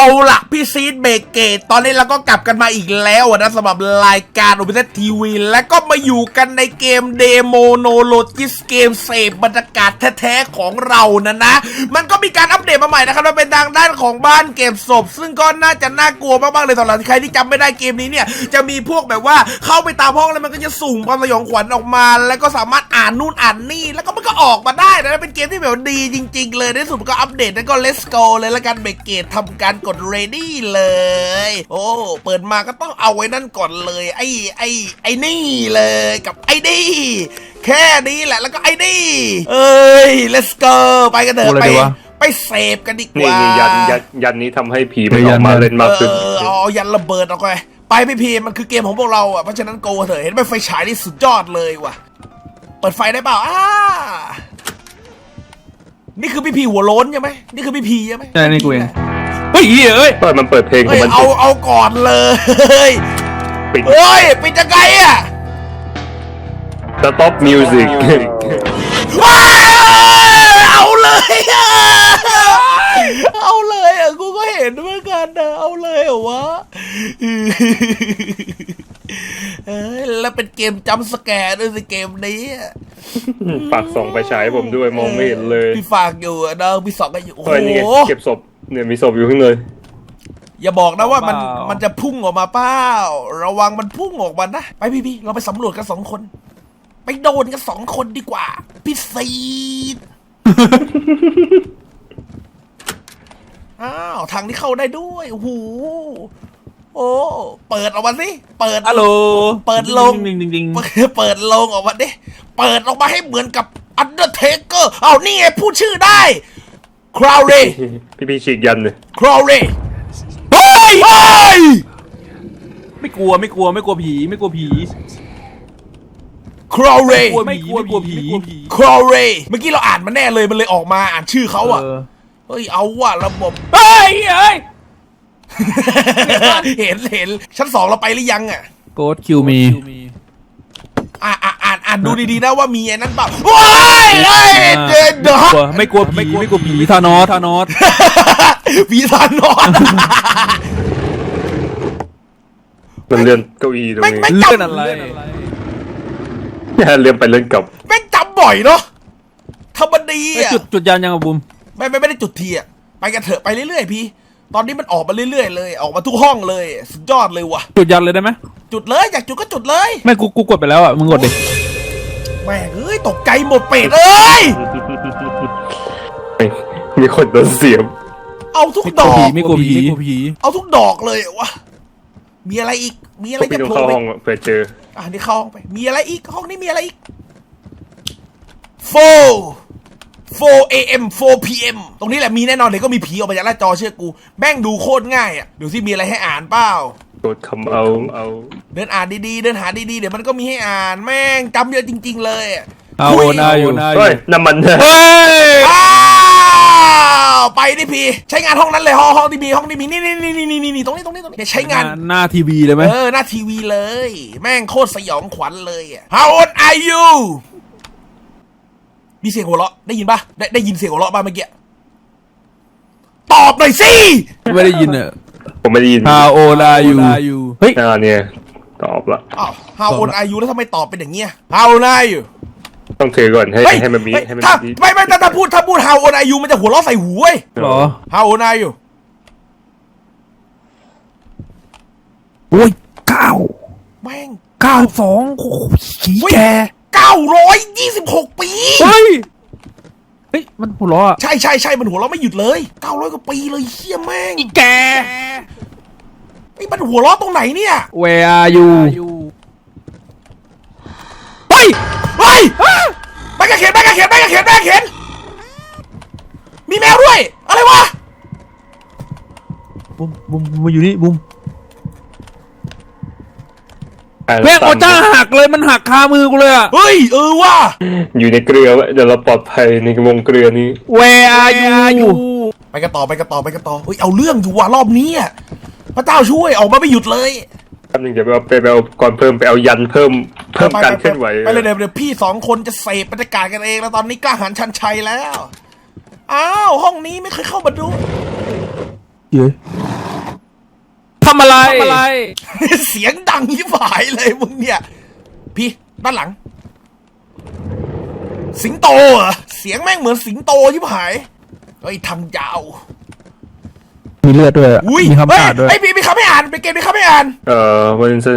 เอาละพี่ซีดเบเกตตอนนี้เราก็กลับกันมาอีกแล้วนะสำหรับรายการโอเปร่าทีวีและก็มาอยู่กันในเกมเดโมโนโลจิสเกมเสพบรรยากาศแท้ๆของเรานะนะ มันก็มีการอัปเดตมาใหม่นะครับมันเป็นทางด้านของบ้านเก็บศพ ซึ่งก็น่าจะน่ากลัวมากๆเลยสำหรับใครที่จำไม่ได้เกมนี้เนี่ย จะมีพวกแบบว่าเข้าไปตามห้องแล้วมันก็จะสุ่มความสยองขวัญออกมา แล้วก็สามารถอ่านนู่นอ่านนี่ แล้วก็มันก็ออกมาได้นะเป็นเกมที่แบบดีจริง ๆ เลยในสุดก็อัปเดตแล้วก็ let's go เลยล้วกันเบเกตทำการกด ready เลย โอ้ เปิดมาก็ต้องเอาไว้นั่นก่อนเลย ไอ้ไอ้ไอ้นี่เลยกับไอ้นี่แค่นี้แหละแล้วก็ไอ้นี่ เอ้ย let's go ไปกันเถพูดอะอะไรไปดีวะไปเสพกันดีกนี่ว่า นี่ยันยันยันนี้ทำให้ผีมันเออออกมายันเล่นมากขึ้นเออเอาเอายันระเบิดออกไปไปพี่พีมันคือเกมของพวกเราอะเพราะฉะนั้นโกเถอะเห็นไหมไฟฉายนี่สุดยอดเลยว่ะ เปิดไฟได้เปล่าอ้านี่คือพี่พีหัวโล้นใช่ไหมนี่คือพี่พีใช่ไหมใช่นี่กูเอง เฮ้ยเหี้ยเอ้ยเปิดมันเปิดเพลงขอเฮ้งยมันเอาเอาก่อนเลยปิดเฮ้ยปิดยังไงอะสต็อปมิวสิกว้าวเอาเลยอะเอาเลยอะกูก็เห็นเหมือนกันนะเอาเลยเหรอวะเอ้ยแล้วเป็นเกมจัมป์สแกร์ด้วยสิเกมนี้อะ ฝากส่องไปฉายให้ผมด้วยมองไม่เห็นเลยพี่ฝากอยู่อะนะพี่สองกันอยู่โอ้โหเฮ้ยนี่ไงเก็บศพ เนี่ยมีศพอยู่ข้างในอย่าบอกนะว่ามันเปล่ามั มันจะพุ่งออกมาเปล่าระวังมันพุ่งออกมานะ ไปพี่พี่เราไปสำรวจกันสองคน ไปโดนกันสองคนดีกว่า พี่ซีด อ้าวทางนี้เข้าได้ด้วยโอ้โหโอ้เปิดออกมาสิเปิด ฮัลโหลเปิดลง ดิงดิงดิงเปิดลงออกมาดิเปิดออกมาให้เหมือนกับอันเดอร์เทเกอร์เอานี่ไงพูดชื่อได้ คราวเรพี่พี่ฉีกยันเลยคราวเรเฮ้ยเฮ้ยไม่กลัวไม่กลัวไม่กลัวผีไม่กลัวผีคราวเรกลัวผีไม่กลัวผีคราวเรเมื่อกี้เราอ่านมันแน่เลยมันเลยออกมาอ่านชื่อเขาอะเออเฮ้ยเอาว่ะระบบเฮ้ยเฮ้ยเห็นเห็นชั้นสองเราไปหรือยังอะโกดคิวมีอ่าอ่าน อ่านอ่านดูดีๆนะว่ามีไอ้นั่นเปล่าว้ายเฮ้ยเด็ดเดอกไม่กลัวผีไม่กลัวผีทานอสทานอสผีทานอนมันเลื่อนเก้าอี้ตรงแม่งนี้แม่งเลื่อนจำอะไรเลื่อนไปเลื่อนกลับแม่งจำบ่อยเนาะธรรมดีไอ้อะจุดจุดยานยังอะบุมไม่ไม่ไม่ได้จุดทีอะไปกันเถอะไปเรื่อยๆพี่ ตอนนี้มันออกมาเรื่อยๆเลย ออกมาทุกห้องเลยสุดยอดเลยว่ะ จุดยันเลยได้ไหมจุดเลยอยากจุดก็จุดเลย ไม่กูกูกดไปแล้วอะมึงกดดิ แม่งเอ้ยตกใจหมดเป็ดเอ้ยมีคนโดนเสียบเอาทุกไม่กดลัวอกผีไม่กลัวผีไม่กลัวผีเอาทุกดอกเลยวะมีอะไรอีก มีอะไรพี่จะต้องโผล่เข้าไปห้องเผื่อเจอ อะนี่เข้าห้องไป มีอะไรอีกห้องนี้มีอะไรอีก4 4 am 4 pm ตรงนี้แหละมีแน่นอนเดี๋ยวก็มีผีออกมาจากหน้าจอเชื่อกูแม่งดูโคตรง่ายอะเดี๋ยวที่มีอะไรให้อ่านเปล่า กดคำเอาเอาเดินอ่านดีๆ เดินหาดีๆ เดี๋ยวมันก็มีให้อ่านแม่งจำเยอะจริง ๆ เลยอะเอาคุยโนาอยู่เฮ้ยน้ำมันเฮ้ยอ้าวไปดิพี่ใช้งานห้องนั้นเลยห้องห้องที่มีห้องที่มีนี่นี่นี่นี่นี่นี่ตรงนี้ตรงนี้ตรงนี้เดี๋ยวใช้งาน หน้าทีวีเลยไหมเออหน้าทีวีเลย แม่งโคตรสยองขวัญเลยอะ How old are you มีเสียงหัวเราะได้ยินปะได้ได้ยินเสียงหัวเราะป่ะเมื่อกี้ตอบหน่อยสิไม่ได้ยินอะ ผมไม่ได้ยิน How old are you เฮ้ย อ่าเนี่ย ตอบละ อ้าว How old are you แล้วทำไมตอบเป็นอย่างเงี้ย How old are you ต้องถือก่อนให้เฮ้ยให้มันมีเฮ้ยให้มันถ้ามีไม่ไม่ถ้าถ้าพูดถ้าพูด How old are you มันจะหัวเราะใส่หูเว้ยเหรอ How old are you โอ้ยเก้าแม่งเก้าสองโอ้โหผีเฮ้ยแก 926 ปี เฮ้ย เฮ้ย มันหัวเราะอะใช่ใช่ใช่มันหัวเราะไม่หยุดเลย 900 กว่าปีเลยเฮียแม่งแกไอ้มันหัวเราะตรงไหนเนี่ย Where are you เฮ้ยเฮ้ยแม่งกระเข็นแม่งกระเข็นแม่งกระเข็นแม่งกระเข็นมีแมวด้วย อะไรวะ บุมบุมบุมมาอยู่นี่บุมอ่า แม่งตโอจ้าหักเลยมันหักคามือกูเลยอะเฮ้ยเออว่ะอยู่ในเกลือไว้เดี๋ยวเราปลอดภัยในวงเกลือนี้ Where are you ไปกันต่อไปกันต่อไปกันต่อเฮ้ยเอาเรื่องอยู่ว่ะรอบนี้อะพระเจ้าช่วยออกมาไม่หยุดเลยคำหนึ่งจะไปเอาไปไปเอาก่อนเพิ่มไปเอายันเพิ่มเพิ่มไปการไปเคลื่อนไหวไปเลยเดี๋ยวเดี๋ยวพี่สองคนจะเสพบรรยากาศกันเองแล้วตอนนี้กล้าหาญชันชัยแล้ว อ้าวห้องนี้ไม่เคยเข้ามาดูเย้ยทำ อะไรทำอะไร เสียงดังยิบหายเลยมึงเนี่ย พี่ด้านหลัง สิงโตเหรอเสียงแม่งเหมือนสิงโตยิบหายเฮ้ยทางยาวมีเลือดด้วยอะอุ้ยมีคำเฮ้ยอ่านด้วยไอพี่มีคำให้อ่านเป็นเกมที่คำให้อ่านเอ่อมันจะ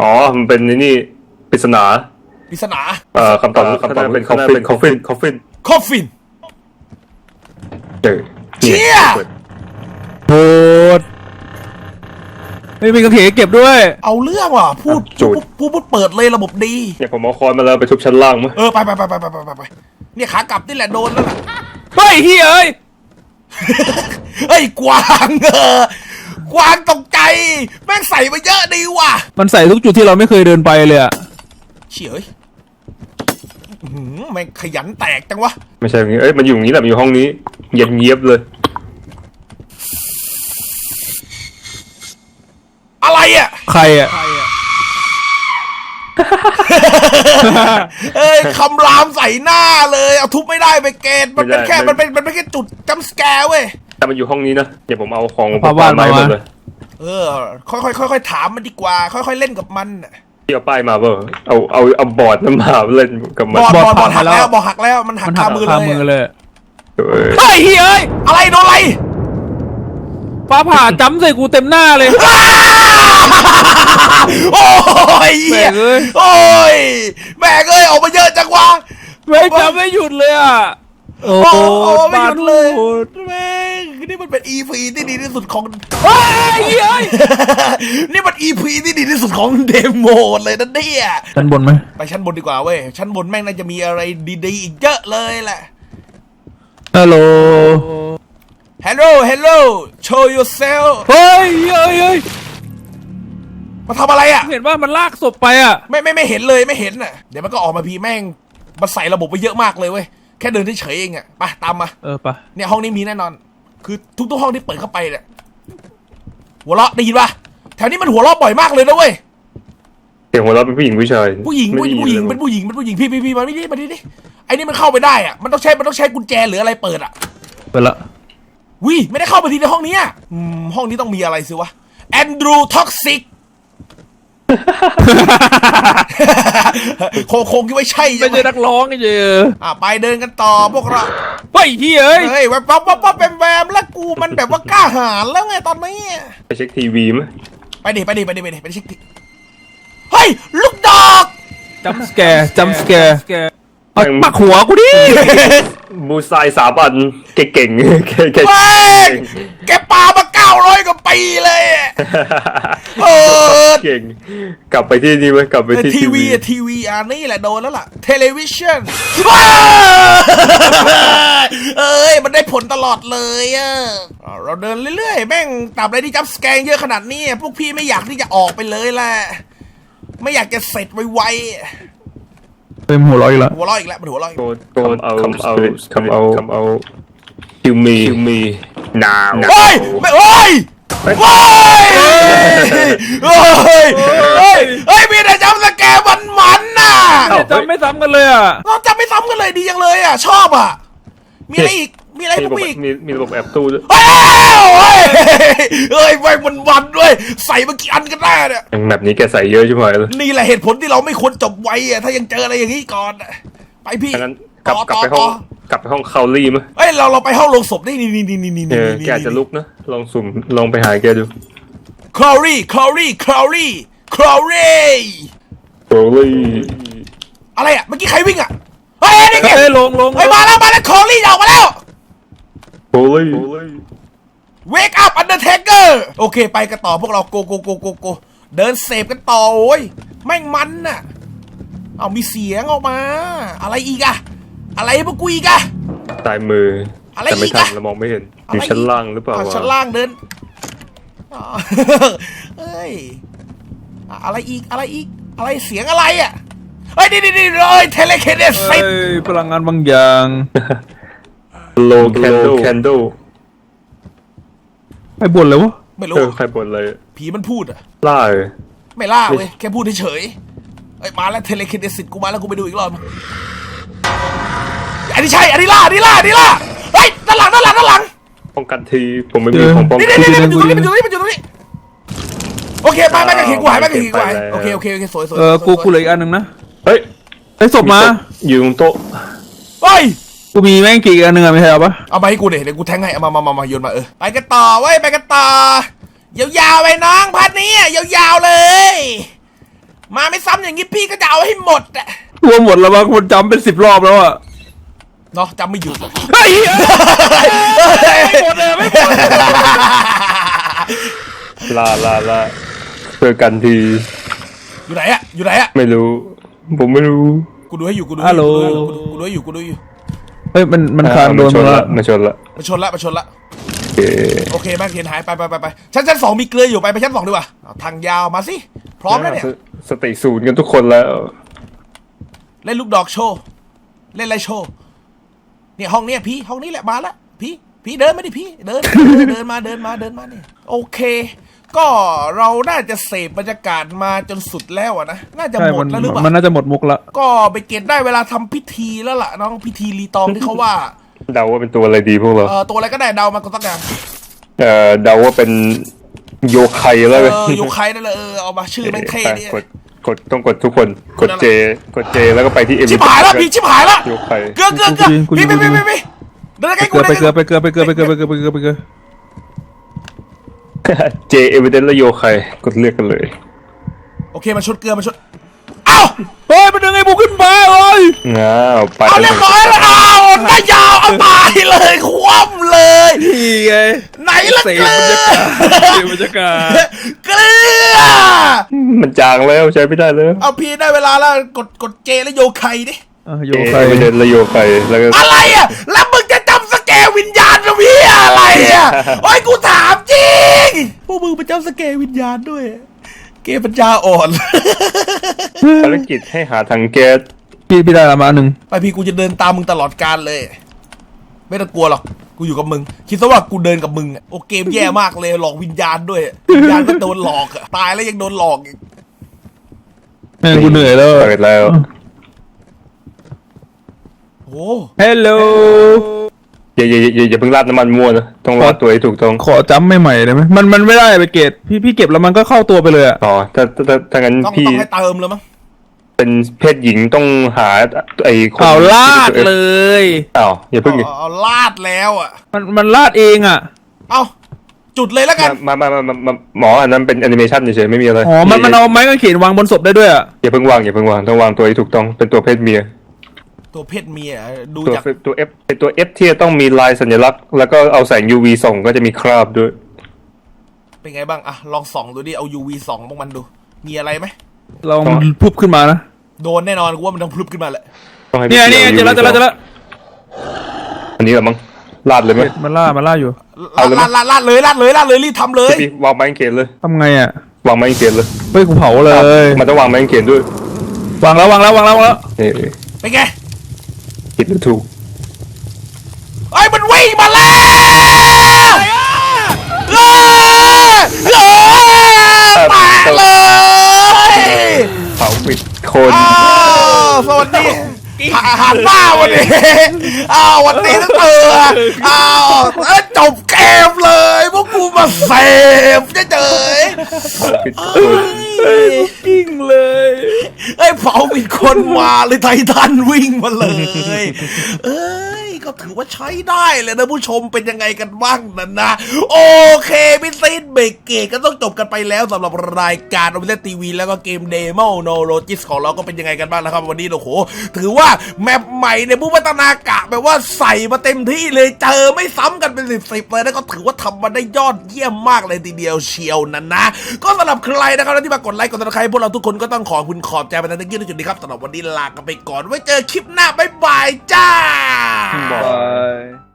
อ๋อมันเป็นไอ้นี่ปริศนาปริศนาเอ่อคำตอบคำตอบเป็นคอฟฟินคอฟฟินคอฟฟินคอฟฟินเออเชี่ยปิด โหดไม่มีกระเขนเก็บด้วย เอาเรื่องว่ะพูดพูด พูดพูดเปิดเลยระบบดี เนี่ยผมเอาคอนมาแล้วไปทุบชั้นล่างมั้ยเออไปไปไปไปไปไปไปเนี่ยขากลับนี่แหละโดนแล้วล่ะ เฮ้ยเฮ้ยเอ้ย เฮ้ยกวางเออกวางตกใจแม่งใส่มาเยอะดีว่ะมันใส่ทุกจุดที่เราไม่เคยเดินไปเลยอะเฉียเอ้ยอื้อหือแม่งขยันแตกจังวะไม่ใช่อย่างงี้เอ้ยมันอยู่อย่างนี้แหละมันอยู่ห้องนี้เย็นเยียบเลย อะไรอะ ใครอะเอ้ยคำรามใส่หน้าเลยเอาทุบไม่ได้ไปเกตมันเป็นไม่ได้แค่ไม่มันเป็นมันเป็นแค่จุดจัมสแกร์เว้ยแต่มันอยู่ห้องนี้นะเดี๋ยวผมเอาของพาบ้านมา หมวะดเลยเออค่อยๆค่อยๆถามมันดีกว่า ค่อยๆเล่นกับมันน่ะที่เอาป้ายมาเปล่าเอาเอาเอาบอร์ดนั้นมาเล่นกับบมันอดบอดบบออดดหักมาแล้วแล้วบอดหักแล้วมันหักมันคาหักมือคาเลมือยเลย เออเฮ้ยเฮ้ยเอ้ยอะไรโดนอะไร ฟ้าผ่าจ้ำใส่กูเต็มหน้าเลย โอ้ยเหี้ยแม่งเอ้ย โอ้ยแม่งเอ้ยออกมาเยอะจังวะไม่จำไม่หยุดเลยอะโอ้โอ้โอ้ไม่หยุดเลยโอ้แม่งนี่มันเป็นอีพีที่ดีที่สุดของ เฮ้ยเฮ้ย นี่มันอีพีที่ดีที่สุดของเดโมเลยนะเนี่ยชั้นบนไหมไปชั้นบนดีกว่าเว้ยชั้นบนแม่งน่าจะมีอะไรดีๆอีกเยอะเลยแหละฮัลโหล Hello Hello Show yourself เฮ้ยเฮ้ยเฮ้ยมาทำอะไรอะ เห็นว่ามันลากศพไปอะ ไม่ไม่ไม่เห็นเลยไม่เห็นอะ เดี๋ยวมันก็ออกมาพีแม่งมันใส่ระบบไปเยอะมากเลยเว้ย แค่เดินเฉยๆเองอะไปตามมา เออปะเนี่ยห้องนี้มีแน่นอน คือทุกๆห้องที่เปิดเข้าไปเนี่ยหัวเราะได้ยินปะแถวนี้มันหัวเราะบ่อยมากเลยนะเว้ย เสียงหัวเราะเป็นผู้หญิงผู้ชายผู้หญิงไม่ผู้ได้หญิงลยเป็นผู้หญิงเป็นผู้หญิงพี่พี่พี่มาไม่ดิมาดิดิไอ้นี่มันเข้าไปได้อะมันต้องใช้มันต้องใช้กุญแจหรืออะไรเปิดอะ เปิดละ วิไม่ได้เข้าไปทีในห้องนี้อะอืมห้องนี้ต้องมีอะไรสิวะแอนดรูท็อกซิกโคงคงคิดว่าใช่ไม่ใช่ไหมใช่นักร้องไอ้เจออะไปเดินกันต่อพวกเราเฮ้ยเฮ้ยเอ้ยเฮ้ยแวบวับวับวับแวมแวมแล้วกูมันแบบว่ากล้าหาญแล้วไงตอนนี้ไปเช็คทีวีมั้ยไปดิไปดิไปดิไปดิไปดิเช็คดิเฮ้ยลูกดอกจัมสแกร์จัมสแกร์เอาปักหัวกูดิ บูซายสามอันเก่งๆแค่แค่เฮ้ยแกปามาเก้าร้อยกว่าปีเลยอะเออเก่ง กลับไปที่นี่มั้ยกลับไปที่ทีวีอะทีวีอันนี้แหละโดนแล้วล่ะเทเลวิชันเอ้ย มันได้ผลตลอดเลยอะเราเดินเรื่อยๆ แม่งตราบใดที่จับสแกนเยอะขนาดนี้ พวกพี่ไม่อยากที่จะออกไปเลยแหละ ไม่อยากจะเสร็จไว เต็มหัวเร้อยแล้วๆหัวเราะอีกแล้วมันหัวเราะอีกโกดโกดเอาคำเอาคำเอาคำเอาคิวมีคิวมีนาวเฮ้ยไม่เฮ้ยเฮ้ยเฮ้ยเฮ้ยเฮ้ยเฮ้ยมีแต่จับสแกนมันมันๆน่ะจำไม่ซ้ำกันเลยอะ เราจำไม่ซ้ำกันเลยดีจังเลยอะ ชอบอะ มีอะไรอีก มีอะไรมีพวระบบกอีก มีมีระบบแอบตู้ด้วยเฮ้ยเฮ้ยไปมันวันด้วย ใส่มากี่อันกันแน่เนี่ยแบบนี้แกใส่เยอะใช่ไหมเลยนี่แหละเหตุผลที่เราไม่ควรจบไวอะ ถ้ายังเจออะไรอย่างนี้ก่อนอะไปพี่ดังนั้นกลับต่อกลับต่อไปห้ต่อองกลับไปห้องคาวลี่มั้ยเฮ้ยเราเราไปห้องลงศพได้นี่นี่นี่นี่นี่เออนี่แกอาจจะลุกนะลองสุ่มลองไปหาแกดูคลอรี่คลอรี่คลอรี่คลอรี่โอ้ยอะไรอะเมื่อกี้ใครวิ่งอะเฮ้ยนี่ไงเฮ้ยลงลงเฮ้ยมาแล้วมาแล้วคลอรี่ออกมาแล้ว โอ้ย Wake up Undertaker โอเค ไปกันต่อพวกเราโกโกโกโกโกเดินเสพกันต่อโอ้ยแม่งมันน่ะ เอามีเสียงออกมา อะไรอีกอะอะไรพวกกูอีกอะ ตายมืออะไรแต่ไม่อีกทันอะเรามองไม่เห็นออะไรยู่ชั้นล่างหรือเปล่าอะวะชั้นล่างเดินอ๋อ เอ้ยอะอะไรอีกอะไรอีก อะไรเสียงอะไรอะเฮ้ยนี่นี่นี่เลยเทเลเคเนสเฮ้ซิยพลังงานบางอย่าง โลแคนโดแคนโดไปบ่นเลยวะไม่รู้เออใครบ่นเลย ผีมันพูดอะล่าเลยไม่ล่าเว้ยแค่พูดเฉยๆเอ้ยมาแล้วเทเลเคเนสิตกูมาแล้วกูไปดูอีกรอบอันนี้ใช่อันนี้ล่าอันนี้ล่าอันนี้ล่าเฮ้ยด้านหลังด้านหลังด้านหลังป้องกันทีผมไม่มีของป้องนี่กันี่นนี่มันอยู่ตรงนี้มันอยู่ตรงนี้มันอยู่ตรงนี้โอเคไปไปกันเขียนกูหายไปกันเขียนกูหายไปแล้วโอเคโอเคโอเคสวยสวยเออสวยกูสวยกูเหลืออีกอันหนึ่งนะเฮ้ยไอ้ยศพมาอยู่ตรงโต๊ะเฮ้ย กูมีแม่งกี่อันหนึ่งอะไม่ใช่เหรอปะเอามาให้กูเดี๋ยวเดี๋ยวกูแทงให้เอามามามามาโยนมาเออไปกันต่อเว้ยไปกันต่อยาวๆไปน้องพัดนี้ยาวๆเลย มาไม่ซ้ำอย่างงี้พี่ก็จะเอาให้หมดอะรวมหมดแล้ววะกูจำเป็นสิบรอบแล้วอะเนาะจำไม่หยุดไอ้เหี้ยหมดเลยไม่หมดลาลาลาเจอกันที อยู่ไหนอะอยู่ไหนอะไม่รู้ ผมไม่รู้ กูดูให้อยู่กูดูให้อยู่กูดูให้อยู่กูดูให้อยู่ เฮ้ยมันมันคานโดนชมานแล้ละวมาชนละมาชนละมาชนละโอเคโอเคแม่งเขียนหายไปไปไปไปชั้นชั้นสองมีเกลืออยู่ไปไปชั้นสองดีกว่าเอาทางยาวมาสิพร้อมแล้วเนี่ยสสติศูนย์กันทุกคนแล้ว เล่นลูกดอกโชว์เล่นอะไรโชว์เนี่ยห้องเนี้ยพี่ห้องนี้แหละมาละพี่ พี่เดินมาดิพี่เดินเดินเดินมาเดินมาเดินมาเนี่ยโอเค ก็เราน่าจะเสพบรรยากาศมาจนสุดแล้วอะนะน่าจะใช่หมมัดนแล้วหรือเปมันล่าน่าจะหมดมุกละก็ไปเกตได้เวลาทำพิธีแล้วล่ะน้องพิธีรีตองที่เขาว่าเดาว่าเป็นตัวอะไรดีพวกเราเออตัวอะไรก็ได้เดามันก็ต้องการเอ่อเดาว่าเป็นโยไคเอแล้วกันออยู่ใครนั่นแหละเออเอามาชื่อแม่งเท่ดิกดกดต้องกดทุกคนกดเจ กดเจแล้วก็ไปที่เอ็มชิบหายแล้วพี่ชิบหายแล้วโยไคเกลือเกลือเกลือพี่พี่พี่พี่พี่ เดินใกล้เกกูลือไปเดินเกใกลืล้อไปเกลือไปเกลือไปเกลือไปเกลือไปเกลือไปเกลือ เจเอเวเดนและโยไคกดเลือกกันเลย โอเคมาชดเกลือมาชดเอ้าเฮ้ยมันดึงไอ้บุกขึ้นมาเอ้ยง้าวไปเอาเรียบร้อยแล้วเอาได้ยาวเอาตายเลยคว่ำเลย นี่ไงไหนล่ะเสเกพลืบรรยากาศอเสพบรรยากาศเกลือมันจางแล้วใช้ไม่ได้แล้ว เอาพี่ได้เวลาแล้วกดกดเจแล้วโยไคดิ อะโยเจใครเอเวเดนและโยไคแล้วก็อะไรอะแล้วมึงจะจำสแกร์ วิญญาณกับพี่อะไรอะโอ้ยกูถามจริง พวกมึงไปจำสแกร์วิญญาณด้วย เกย์ปัญญาอ่อน ภารกิจให้หาทางแก๊สพี่พี่ได้ละมาอันหนึ่งไปพี่กูจะเดินตามมึงตลอดการเลย ไม่ต้องกลัวหรอกกูอยู่กับมึง คิดซะว่ากูเดินกับมึงอะโอเกมแย่มากเลยหลอกวิญญาณด้วยวิญญาณก็โดนหลอกอะตายแล้วยังโดนหลอกอีกแม่งกูเหนื่อยแล้ว เปิดแล้ว โอ้ฮัลโหล อย่าอย่าอย่าอย่าเพิ่งราดน้ำมันมั่วนะต้องราดตัวให้ถูกต้องขอจำใหม่ๆได้ไหมมันมันไม่ได้ไปเกตพี่พี่เก็บแล้วมันก็เข้าตัวไปเลยอะอ๋อถ้าถ้าถ้าถ้างั้นต้องพี่ต้องให้เติมแล้วมั้งเป็นเพศหญิงต้องหาไอ้คนเอาลาดเลย อ้าวอย่าเพิ่งดิเอาเอาลาดแล้วอะ มันมันลาดเองอะเอาจุดเลยแล้วกัน มามามามามาหมออันนั้นเป็นแอนิเมชันเฉยๆไม่มีอะไรอ๋อมันมันเอาไม้กางเขนวางบนศพได้ด้วยอะอย่าเพิ่งวางอย่าเพิ่งวางต้องวางตัวให้ถูกต้องเป็นตัวเพศเมีย ตัวเพศเมียดูตัวจากตัว F เป็นตัว F ที่จะต้องมีลายสัญลักษณ์ แล้วก็เอาแสง UV ส่องก็จะมีคราบด้วย เป็นไงบ้างอะลองส่องดูดิเอา UV ส่องพวกมันดู มีอะไรไหมเราพุบขึ้นมานะโดนแน่นอนกูว่ามันต้องพลุบขึ้นมาแหละต้องให้เนี่ยพี่เนี่ยอาเจอแล้วเจอแล้วเจอแล้วอันนี้เหรอมั้งลาดเลยไหมมันล่ามันล่าอยู่เอาเลยไหมลาดลาดลาดเลยลาดเลยลาดเลยรีบทำเลยพี่วางไม้กางเขนเลยทำไงอะวางไม้กางเขนเลยเฮ้ยกูเผาเลย มันต้องวางไม้กางเขนด้วย วางแล้ววางแล้ววางแล้ววางแล้วนี่เป็นไง ผิดหรือถูกไอ้มันวิ่งมาแล้วเอ้ยเอ้ยแตกเลยเผาปิดคน อ้าวสวัสดีอาหารหน้าวันนี้อ้าววันนี้ทั้งเตืออ้าวเอ้ยจบเกมเลย วกกูมาเสพเฉยๆเผาปิดคนเอ้ยกิ้งเลยไอ้ยเผาผิดคนมาเลยไททันวิ่งมาเลย เอ้ย ก็ถือว่าใช้ได้เลยนะผู้ชมเป็นยังไงกันบ้างนะนะ โอเคพี่ซีดเบเกตก็ต้องจบกันไปแล้วสำหรับรายการโอเปเรทีวีแล้วก็เกมเดโมโนโลจิสของเราก็เป็นยังไงกันบ้างนะครับ วันนี้โอ้โหถือว่าแมปใหม่ในผู้พัฒนากะแบบว่าใส่มาเต็มที่เลยเจอไม่ซ้ำกันเป็นสิบสิบเลยนะก็ถือว่าทำมาได้ยอดเยี่ยมมากเลยทีเดียวเชียวนะนะ ก็สำหรับใครนะครับที่มากดไลค์กดติดตามพวกเราทุกคนก็ต้องขอคุณขอบใจไปทั้งที่ในจุดนี้ครับสำหรับวันนี้ลากันไปก่อนไว้เจอคลิปหน้าบ๊ายบายจ้า拜